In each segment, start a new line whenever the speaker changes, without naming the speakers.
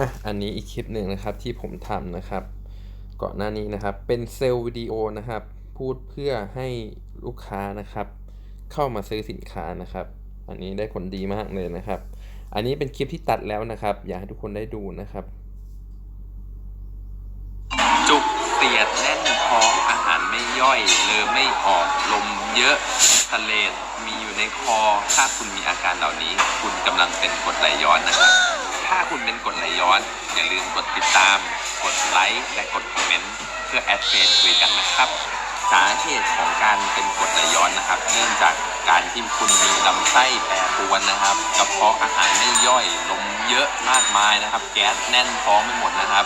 อะอันนี้อีกคลิปหนึ่งนะครับที่ผมทำนะครับก่อนหน้านี้นะครับเป็นเซลล์วิดีโอนะครับ พูดเพื่อให้ลูกค้านะครับ เข้ามาซื้อสินค้านะครับ อันนี้ได้ผลดีมากเลยนะครับ อันนี้เป็นคลิปที่ตัดแล้วนะครับ อยากให้ทุกคนได้ดูนะครับ
จุกเสียดแน่นท้องอาหารไม่ย่อยเลอไม่ออกลมเยอะทะเลมีอยู่ในคอถ้าคุณมีอาการเหล่านี้ คุณกำลังเป็นกรดไหลย้อนนะครับ ถ้าคุณเป็นกดไหลย้อน อย่าลืมกดติดตาม กดไลค์ และกดคอมเมนต์ เพื่อแอดเฟนคุยกันนะครับ สาเหตุของการเป็นกดไหลย้อนนะครับ เนื่องจากการที่คุณมีลำไส้แปรปรวนนะครับกระเพาะอาหารไม่ย่อย ลมเยอะมากมายนะครับ แก๊สแน่นท้องไปหมดนะครับ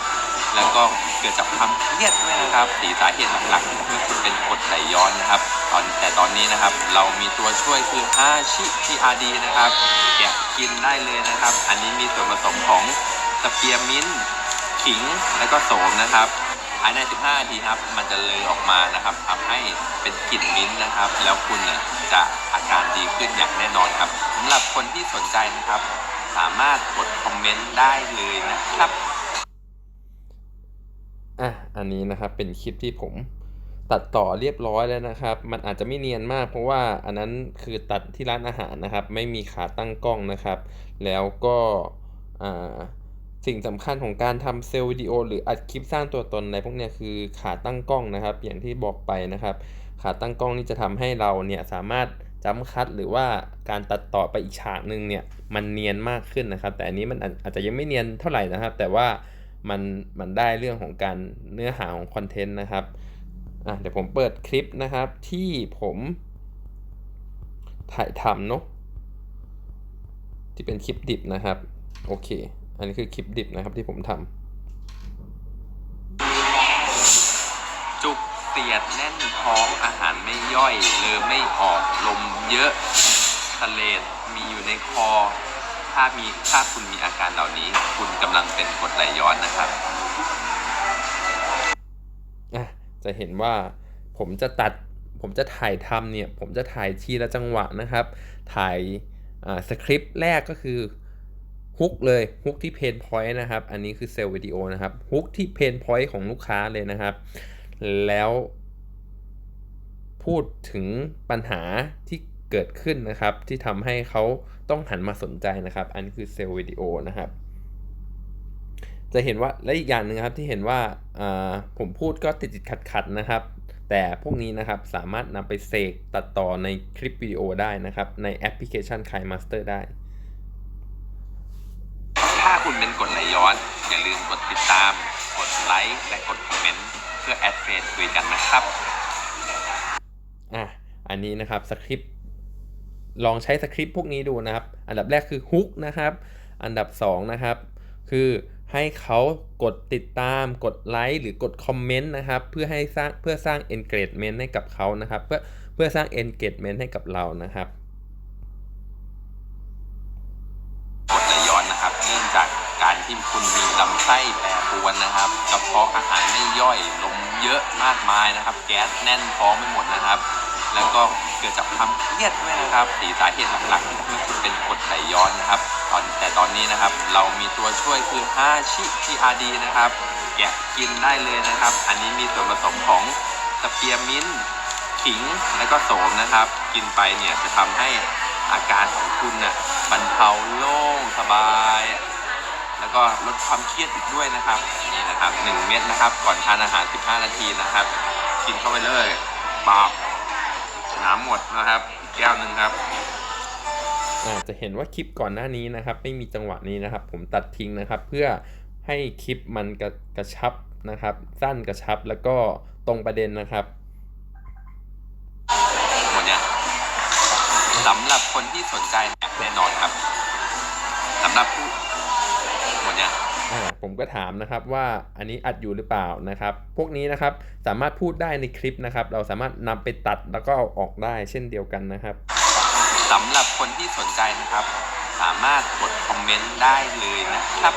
แล้วก็เกิดจากความเครียดด้วยนะครับสีสาเหตุหลักๆเมื่อคุณเป็นกรดไหลย้อนนะครับ ตอนแต่ตอนนี้นะครับเรามีตัวช่วยคือฮาชิ PRD นะครับแกะกินได้เลยนะครับ อันนี้มีส่วนผสมของสเปียร์มินต์ขิงและก็โสมนะครับภายใน 15 นาทีครับ มันจะเลยออกมานะครับทำให้เป็นกลิ่นมิ้นท์นะครับ แล้วคุณจะอาการดีขึ้นอย่างแน่นอนครับสำหรับคนที่สนใจนะครับ สามารถกดคอมเมนต์ได้เลยนะครับ
อันนี้นะครับเป็นคลิปที่ผมตัดต่อเรียบร้อยแล้วนะครับ มันอาจจะไม่เนียนมาก เพราะว่าอันนั้นคือตัดที่ร้านอาหารนะครับ ไม่มีขาตั้งกล้องนะครับ แล้วก็สิ่งสำคัญของการทำเซลล์วิดีโอ หรืออัดคลิปสร้างตัวตนอะไรพวกนี้คือขาตั้งกล้องนะครับ อย่างที่บอกไปนะครับ ขาตั้งกล้องนี่จะทำให้เราเนี่ยสามารถจัมป์คัดหรือว่าการตัดต่อไปอีกฉากหนึ่งเนี่ยมันเนียนมากขึ้นนะครับ แต่อันนี้มันอาจจะยังไม่เนียนเท่าไหร่นะครับ แต่ว่า มันมันได้เรื่องของการเนื้อหาของคอนเทนต์นะครับอะเดี๋ยวผมเปิดคลิปนะครับที่ผมถ่ายทำเนาะที่เป็นคลิปดิบนะครับ โอเค อันนี้คือคลิปดิบนะครับที่ผมทำ
จุกเสียดแน่นท้องอาหารไม่ย่อยเลอไม่ออกลมเยอะทะเลมีอยู่ในคอ ถ้ามีถ้าคุณมีอาการเหล่านี้ คุณกำลังเป็นกรดไหลย้อนนะครับ
อะจะเห็นว่าผมจะตัดผมจะถ่ายทำเนี่ย ผมจะถ่ายทีละจังหวะนะครับ ถ่ายาสคริปต์แรกก็คือฮุกเลยฮุกที่เพนพอยต์นะครับ อันนี้คือเซลล์วิดีโอนะครับฮุกที่เพนพอยต์ของลูกค้าเลยนะครับ แล้ว พูดถึงปัญหาที่ เกิดขึ้นนะครับ ที่ทำให้เขาต้องหันมาสนใจนะครับ อันนี้คือเซลล์วิดีโอนะครับ จะเห็นว่าและอีกอย่างหนึ่งครับที่เห็นว่าอ่าผมพูดก็ติดติดขัดขัดๆนะครับ แต่พวกนี้นะครับสามารถนำไปเสกตัดต่อในคลิปวิดีโอได้นะครับ ในแอปพลิเคชัน k าย Master ได้
ถ้าคุณเป็นกรดไหลย้อน อย่าลืมกดติดตาม กดไลค์และกดคอมเมนต์เพื่อแอดเฟรนด์คุยกันนะครับ
อะอันนี้นะครับสคริปต์ ลองใช้สคริปต์พวกนี้ดูนะครับ อันดับแรกคือฮุกนะครับ อันดับ2นะครับคือให้เขากดติดตามกดไลค์หรือกดคอมเมนต์นะครับ เพื่อให้สร้างเพื่อสร้าง engagement ให้กับเขานะครับ เพื่อเพื่อสร้าง engagement ให้กับเรานะครับ
กรดไหลย้อนนะครับ เนื่องจากการที่คุณมีลำไส้แปรปรวนนะครับกระเพาะอาหารไม่ย่อยลมเยอะมากมายนะครับ แก๊สแน่นท้องไปหมดนะครับ แล้วก็เกิดจากความเครียดด้วยนะครับสีสาเหตุหลักๆเมื่อคุณเป็นกรดไหลย้อนนะครับตอนแต่ตอนนี้นะครับเรามีตัวช่วยคือฮาชิ PRD นะครับแกะกินได้เลยนะครับ อันนี้มีส่วนผสมของสเปียร์มินต์ขิงและก็โสมนะครับ กินไปเนี่ยจะทำให้อาการของคุณน่ะบรรเทาโล่งสบาย แล้วก็ลดความเครียดอีกด้วยนะครับนี่นะครับหนึ่งเม็ดนะครับ ก่อนทานอาหาร 15 นาทีนะครับ กินเข้าไปเลยปาบ น้ำหมดนะครับ อีกแก้วหนึ่งครับ
อ่าจะเห็นว่าคลิปก่อนหน้านี้นะครับ ไม่มีจังหวะนี้นะครับ ผมตัดทิ้งนะครับ เพื่อให้คลิปมันกระกระชับนะครับ สั้นกระชับแล้วก็ตรงประเด็นนะครับ
หมดเนี่ยสำหรับคนที่สนใจเนี่ยแน่นอนครับสำหรับผู้หมดเนี่ย
อ่าผมก็ถามนะครับว่าอันนี้อัดอยู่หรือเปล่านะครับ พวกนี้นะครับสามารถพูดได้ในคลิปนะครับ เราสามารถนำไปตัดแล้วก็เอาออกได้เช่นเดียวกันนะครับ
สำหรับคนที่สนใจนะครับ สามารถกดคอมเมนต์ได้เลยนะครับ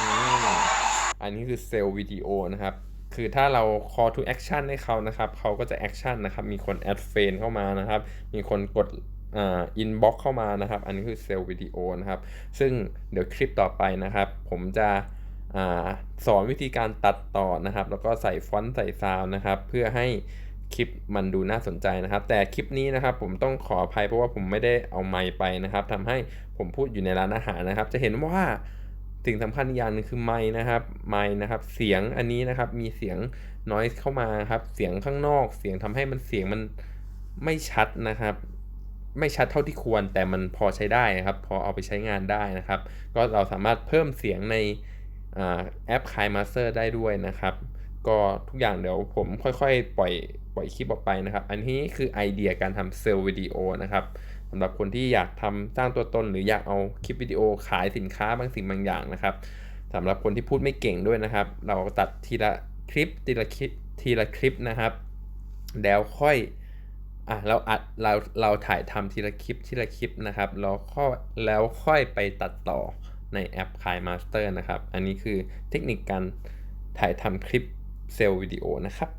อืมอันนี้คือเซลล์วิดีโอนะครับคือถ้าเรา call to action ให้เขานะครับ เขาก็จะ action นะครับ มีคน add friend เข้ามานะครับ มีคนกด อ่าอินบ็อกเข้ามานะครับ อันนี้คือเซลล์วิดีโอนะครับ ซึ่งเดี๋ยวคลิปต่อไปนะครับ ผมจะอสอนวิธีการตัดต่อนะครับ แล้วก็ใส่ฟอนต์ใส่ซาวนะครับ เพื่อให้คลิปมันดูน่าสนใจนะครับ แต่คลิปนี้นะครับผมต้องขออภัยเพราะว่าผมไม่ได้เอาไมค์ไปนะครับทำให้ผมพูดอยู่ในร้านอาหารนะครับ จะเห็นว่าสิ่งสำคัญอย่างนึงคือไมค์นะครับไมค์นะครับ เสียงอันนี้นะครับมีเสียง noise เข้ามาครับ เสียงข้างนอก เสียงทำให้มันเสียงมันไม่ชัดนะครับ ไม่ชัดเท่าที่ควร แต่มันพอใช้ได้นะครับ พอเอาไปใช้งานได้นะครับ ก็เราสามารถเพิ่มเสียงในอแอป KiMaster ได้ด้วยนะครับ ก็ทุกอย่างเดี๋ยวผมค่อยๆ ปล่อยปล่อยคลิปออกไปนะครับ อันนี้คือไอเดียการทำเซลล์วิดีโอนะครับสำหรับคนที่อยากทำสร้างตัวตน หรืออยากเอาคลิปวิดีโอขายสินค้าบางสิ่งบางอย่างนะครับสำหรับคนที่พูดไม่เก่งด้วยนะครับ เราตัดทีละคลิปทีละคลิปทีละคลิปนะครับ แล้วค่อย อะเราอัดเราเราถ่ายทำทีละคลิปทีละคลิปนะครับแล้วค่อยแล้วค่อยไปตัดต่อในแอป KiMaster นะครับ อันนี้คือเทคนิคการถ่ายทำคลิปเซลล์วิดีโอนะครับ